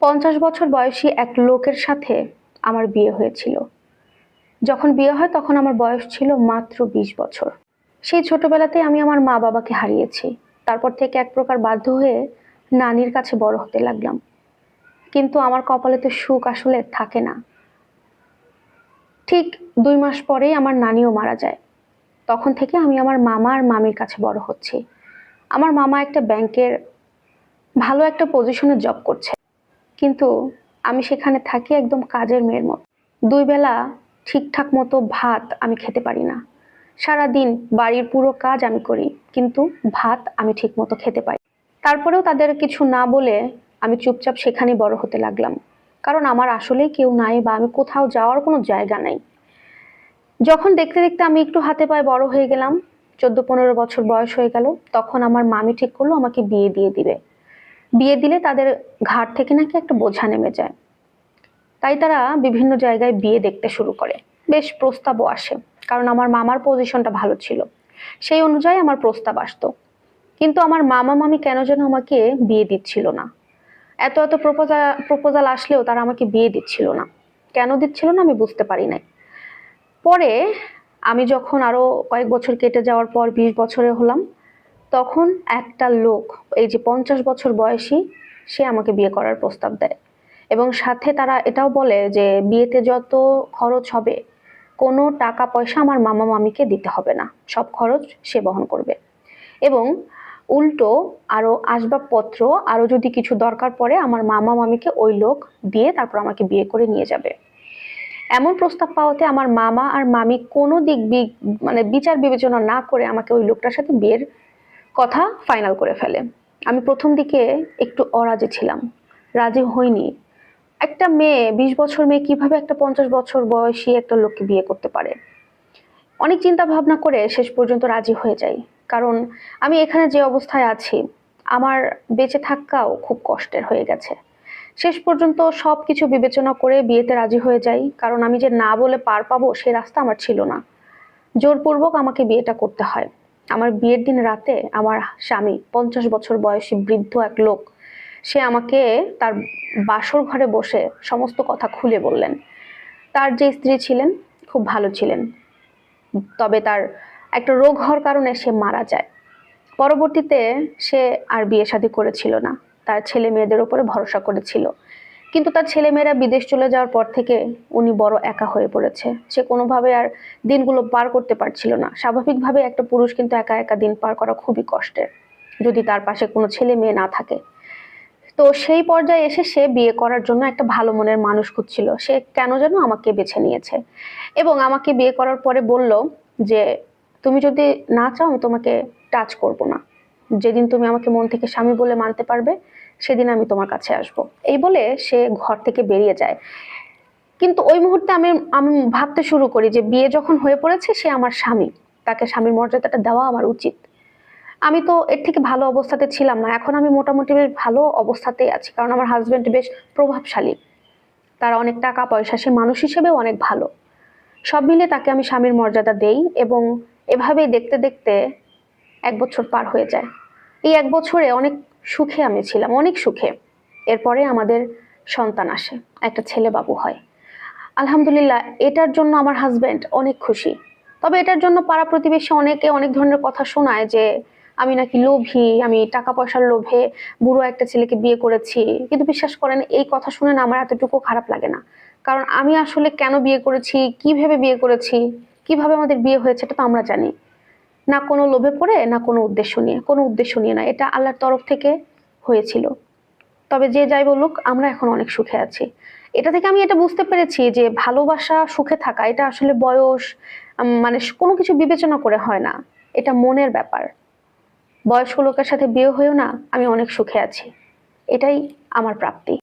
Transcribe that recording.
পঞ্চাশ বছর বয়সী এক লোকের সাথে আমার বিয়ে হয়েছিল। যখন বিয়ে হয় তখন আমার বয়স ছিল মাত্র বিশ বছর। সেই ছোটবেলাতেই আমি আমার মা বাবাকে হারিয়েছি। তারপর থেকে এক প্রকার বাধ্য হয়ে নানির কাছে বড় হতে লাগলাম। কিন্তু আমার কপালে তো সুখ আসলে থাকে না। ঠিক দুই মাস পরেই আমার নানিও মারা যায়। তখন থেকে আমি আমার মামা আর মামির কাছে বড় হচ্ছি। আমার মামা একটা ব্যাংকের ভালো একটা পজিশনে জব করছে। কিন্তু আমি সেখানে থাকি একদম কাজের মেয়ের মতো। দুই বেলা ঠিকঠাক মতো ভাত আমি খেতে পারি না। সারা দিন বাড়ির পুরো কাজ আমি করি, কিন্তু ভাত আমি ঠিক মতো খেতে পারি। তারপরেও তাদের কিছু না বলে আমি চুপচাপ সেখানেই বড় হতে লাগলাম। কারণ আমার আসলেই কেউ নাই বা আমি কোথাও যাওয়ার কোনো জায়গা নাই। যখন দেখতে দেখতে আমি একটু হাতে পায়ে বড় হয়ে গেলাম, চোদ্দ পনেরো বছর বয়স হয়ে গেল, তখন আমার মামি ঠিক করল আমাকে বিয়ে দিয়ে দিবে। বিয়ে দিলে তাদের ঘাট থেকে নাকি একটা বোঝা নেমে যায়। তাই তারা বিভিন্ন জায়গায় বিয়ে দেখতে শুরু করে। বেশ প্রস্তাবও আসে, কারণ আমার মামার পজিশনটা ভালো ছিল। সেই অনুযায়ী আমার প্রস্তাব আসতো। কিন্তু আমার মামা, মামি কেন যেন আমাকে বিয়ে দিচ্ছিল না? এত এত প্রপোজাল প্রপোজাল আসলেও তারা আমাকে বিয়ে দিচ্ছিল না। কেন দিচ্ছিল না আমি বুঝতে পারি নাই। পরে আমি যখন আরও কয়েক বছর কেটে যাওয়ার পর, বিশ বছরে হলাম তখন একটা লোক, এই যে পঞ্চাশ বছর বয়সী, সে আমাকে বিয়ে করার প্রস্তাব দেয়। এবং সাথে তারা এটাও বলে যে, বিয়েতে যত খরচ হবে, কোনো টাকা পয়সা আমার মামা মামিকে দিতে হবে না। সব খরচ সে বহন করবে। এবং উল্টো আরও আসবাবপত্র আরও যদি কিছু দরকার পড়ে, আমার মামা মামিকে ওই লোক দিয়ে তারপর আমাকে বিয়ে করে নিয়ে যাবে। এমন প্রস্তাব পাওয়াতে আমার মামা আর মামি কোনো দিক মানে বিচার বিবেচনা না করে আমাকে ওই লোকটার সাথে বিয়ের কথা ফাইনাল করে ফেলে। আমি প্রথম দিকে একটু অরাজি ছিলাম, রাজি হইনি। একটা মেয়ে, বিশ বছর মেয়ে কীভাবে একটা পঞ্চাশ বছর বয়সী একটা লোককে বিয়ে করতে পারে? অনেক চিন্তা ভাবনা করে শেষ পর্যন্ত রাজি হয়ে যাই, কারণ আমি এখানে যে অবস্থায় আছি, আমার বেঁচে থাকাও খুব কষ্টের হয়ে গেছে। শেষ পর্যন্ত সব কিছু বিবেচনা করে বিয়েতে রাজি হয়ে যাই, কারণ আমি যে না বলে পার পাবো সে রাস্তা আমার ছিল না। জোরপূর্বক আমাকে বিয়েটা করতে হয়। আমার বিয়ের দিন রাতে আমার স্বামী পঞ্চাশ বছর বয়সী বৃদ্ধ এক লোক, সে আমাকে তার বাসর ঘরে বসে সমস্ত কথা খুলে বললেন। তার যে স্ত্রী ছিলেন, খুব ভালো ছিলেন। তবে তার একটা রোগ হওয়ার কারণে সে মারা যায়। পরবর্তীতে সে আর বিয়ে শাদী করেছিল না। তার ছেলে মেয়েদের উপরে ভরসা করেছিল। কিন্তু তার ছেলেমেয়েরা বিদেশ চলে যাওয়ার পর থেকে উনি বড় একা হয়ে পড়েছে। সে কোনোভাবে আর দিনগুলো পার করতে পারছিল না। স্বাভাবিকভাবে একটা পুরুষ কিন্তু একা একা দিন পার করা খুবই কষ্টের, যদি তার পাশে কোনো ছেলে মেয়ে না থাকে। তো সেই পর্যায়ে এসে সে বিয়ে করার জন্য একটা ভালো মনের মানুষ খুঁজছিল। সে কেন যেন আমাকে বেছে নিয়েছে। এবং আমাকে বিয়ে করার পরে বলল যে, তুমি যদি না চাও, আমি তোমাকে টাচ করব না। যেদিন তুমি আমাকে মন থেকে স্বামী বলে মানতে পারবে সেদিন আমি তোমার কাছে আসব। এই বলে সে ঘর থেকে বেরিয়ে যায়। কিন্তু ওই মুহূর্তে আমি আমি ভাবতে শুরু করি যে বিয়ে যখন হয়ে পড়েছে সে আমার স্বামী। তাকে স্বামীর মর্যাদাটা দেওয়া আমার উচিত। আমি তো এর থেকে ভালো অবস্থাতে ছিলাম না। এখন আমি মোটামুটি বেশ ভালো অবস্থাতেই আছি। কারণ আমার হাজব্যান্ড বেশ প্রভাবশালী। তার অনেক টাকা পয়সা, সে মানুষ হিসেবেও অনেক ভালো। সব মিলে তাকে আমি স্বামীর মর্যাদা দেই এবং এভাবেই দেখতে দেখতে এক বছর পার হয়ে যায়। এই এক বছরে অনেক সুখে আমি ছিলাম, অনেক সুখে। এরপরে আমাদের সন্তান আসে, একটা ছেলে বাবু হয়। আলহামদুলিল্লাহ, এটার জন্য আমার হাজবেন্ড অনেক খুশি। তবে এটার জন্য পাড়া প্রতিবেশী অনেকে অনেক ধরনের কথা শোনায় যে, আমি নাকি লোভী, আমি টাকা পয়সার লোভে বুড়ো একটা ছেলেকে বিয়ে করেছি। কিন্তু বিশ্বাস করেন, এই কথা শুনে না আমার এতটুকু খারাপ লাগে না। কারণ আমি আসলে কেন বিয়ে করেছি, কীভাবে বিয়ে করেছি, কীভাবে আমাদের বিয়ে হয়েছে, এটা তো আমরা জানি। না কোনো লোভে পড়ে, না কোনো উদ্দেশ্য নিয়ে। কোনো উদ্দেশ্য নিয়ে না। এটা আল্লাহর তরফ থেকে হয়েছিল। তবে যে যাই বলুক, আমরা এখন অনেক সুখে আছি। এটা থেকে আমি এটা বুঝতে পেরেছি যে ভালোবাসা সুখে থাকা, এটা আসলে বয়স মানে কোনো কিছু বিবেচনা করে হয় না। এটা মনের ব্যাপার। বয়স্ক লোকের সাথে বিয়ে হয়েও না আমি অনেক সুখে আছি। এটাই আমার প্রাপ্তি।